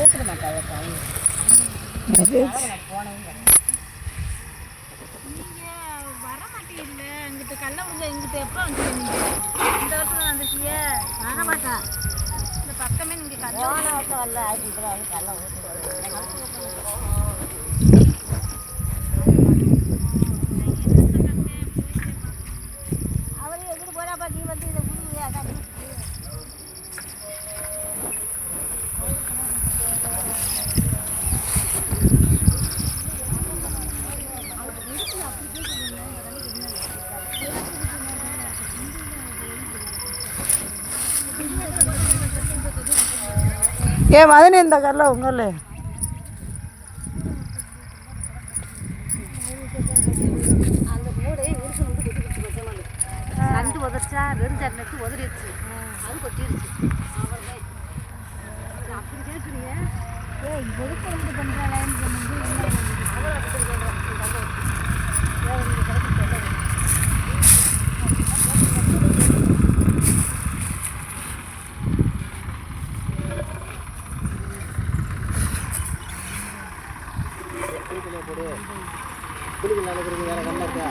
கூப்பிட மாட்டாங்க நீங்க வர கல்ல விடுங்க எப்போ இந்த வருஷம் இந்த பக்கமே நீங்க கல்ல வருஷம் கல்ல ஏ மதனி இந்த கல்ல உங்கள நண்டு உதச்சா ரெண்டு நட்டு உதறிடுச்சு. அது கொட்டிடுச்சு. அப்படி கேட்குறீங்க ஏய் எதுக்கு வந்து பண்ணுறாங்கன்னு குளிக்கலாம் போடு. குளிக்கலாம் வேற கண்ணா இருக்கா?